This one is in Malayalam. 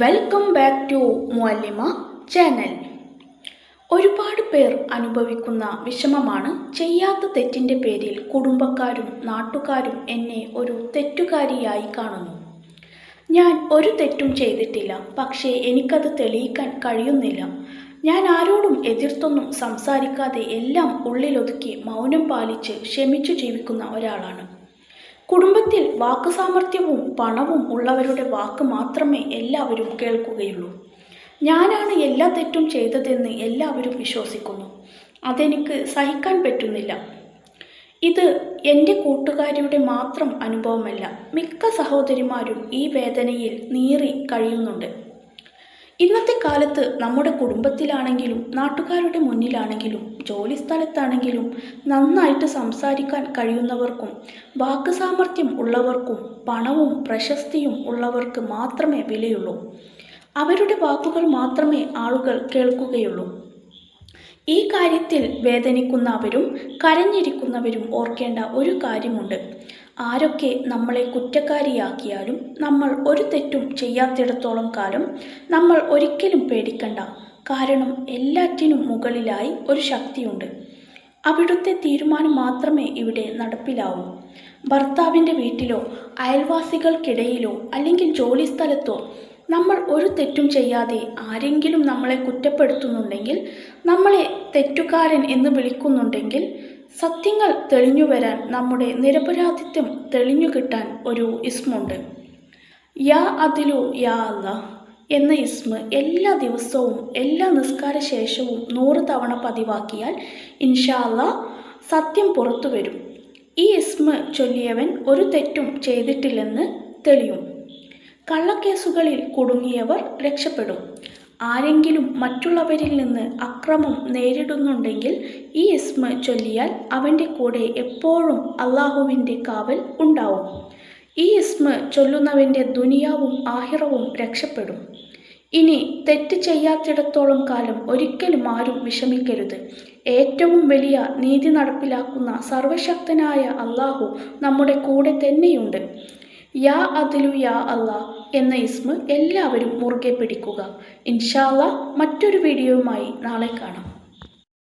Welcome back to Muallima channel ഒരുപാട് പേർ അനുഭവിക്കുന്ന വിഷമമാണ് ചെയ്യാത്ത തെറ്റിന്റെ പേരിൽ കുടുംബക്കാരും നാട്ടുകാരും എന്നെ ഒരു തെറ്റുകാരിയായി കാണുന്നു. ഞാൻ ഒരു തെറ്റും ചെയ്തിട്ടില്ല പക്ഷേ എനിക്കത് തെളിയിക്കാൻ കഴിയുന്നില്ല. ഞാൻ ആരോടും എതിർത്തൊന്നും സംസാരിക്കാതെ എല്ലാം ഉള്ളിലൊതുക്കി മൗനം പാലിച്ച് ക്ഷമിച്ചു ജീവിക്കുന്ന ഒരാളാണ്. കുടുംബത്തിൽ വാക്ക് സാമർഥ്യവും പണവും ഉള്ളവരുടെ വാക്ക് മാത്രമേ എല്ലാവരും കേൾക്കുകയുള്ളൂ. ഞാനാണ് എല്ലാ തെറ്റും ചെയ്തതെന്ന് എല്ലാവരും വിശ്വസിക്കുന്നു. അതെനിക്ക് സഹിക്കാൻ പറ്റുന്നില്ല. ഇത് എന്റെ കൂട്ടുകാരിയുടെ മാത്രം അനുഭവമല്ല മിക്ക സഹോദരിമാരും ഈ വേദനയിൽ നീറി കഴിയുന്നുണ്ട്. ഇന്നത്തെ കാലത്ത് നമ്മുടെ കുടുംബത്തിലാണെങ്കിലും നാട്ടുകാരുടെ മുന്നിലാണെങ്കിലും ജോലി സ്ഥലത്താണെങ്കിലും നന്നായിട്ട് സംസാരിക്കാൻ കഴിയുന്നവർക്കും വാക്ക് സാമർഥ്യം ഉള്ളവർക്കും പണവും പ്രശസ്തിയും ഉള്ളവർക്ക് മാത്രമേ വിലയുള്ളൂ. അവരുടെ വാക്കുകൾ മാത്രമേ ആളുകൾ കേൾക്കുകയുള്ളൂ. ഈ കാര്യത്തിൽ വേദനിക്കുന്നവരും കരഞ്ഞിരിക്കുന്നവരും ഓർക്കേണ്ട ഒരു കാര്യമുണ്ട്. ആരൊക്കെ നമ്മളെ കുറ്റക്കാരിയാക്കിയാലും നമ്മൾ ഒരു തെറ്റും ചെയ്യാത്തിടത്തോളം കാലം നമ്മൾ ഒരിക്കലും പേടിക്കണ്ട. കാരണം എല്ലാറ്റിനും മുകളിലായി ഒരു ശക്തിയുണ്ട്. അവിടുത്തെ തീരുമാനം മാത്രമേ ഇവിടെ നടപ്പിലാവൂ. ഭർത്താവിന്റെ വീട്ടിലോ അയൽവാസികൾക്കിടയിലോ അല്ലെങ്കിൽ ജോലി സ്ഥലത്തോ നമ്മൾ ഒരു തെറ്റും ചെയ്യാതെ ആരെങ്കിലും നമ്മളെ കുറ്റപ്പെടുത്തുന്നുണ്ടെങ്കിൽ നമ്മളെ തെറ്റുകാരൻ എന്ന് വിളിക്കുന്നുണ്ടെങ്കിൽ സത്യങ്ങൾ തെളിഞ്ഞു വരാൻ നമ്മുടെ നിരപരാധിത്വം തെളിഞ്ഞു കിട്ടാൻ ഒരു ഇസ്മുണ്ട്. യാ അതിലു യാ അല്ല എന്ന ഇസ്മ എല്ലാ ദിവസവും എല്ലാ നിസ്കാര ശേഷവും നൂറ് തവണ പതിവാക്കിയാൽ ഇൻഷാല്ല സത്യം പുറത്തു വരും. ഈ ഇസ്മ ചൊല്ലിയവൻ ഒരു തെറ്റും ചെയ്തിട്ടില്ലെന്ന് തെളിയും. കള്ളക്കേസുകളിൽ കുടുങ്ങിയവർ രക്ഷപ്പെടും. ആരെങ്കിലും മറ്റുള്ളവരിൽ നിന്ന് അക്രമം നേരിടുന്നുണ്ടെങ്കിൽ ഈ ഇസ്മ ചൊല്ലിയാൽ അവന്റെ കൂടെ എപ്പോഴും അള്ളാഹുവിന്റെ കാവൽ ഉണ്ടാവും. ഈ ഇസ്മ ചൊല്ലുന്നവന്റെ ദുനിയാവും ആഹിറവും രക്ഷപ്പെടും. ഇനി തെറ്റ് ചെയ്യാത്തിടത്തോളം കാലം ഒരിക്കലും ആരും വിഷമിക്കരുത്. ഏറ്റവും വലിയ നീതി നടപ്പിലാക്കുന്ന സർവശക്തനായ അള്ളാഹു നമ്മുടെ കൂടെ തന്നെയുണ്ട്. യാ അതിലു യാ അല്ല എന്ന ഇസ്മ എല്ലാവരും മുറുകെ പിടിക്കുക. ഇൻഷാല്ല മറ്റൊരു വീഡിയോയുമായി നാളെ കാണാം.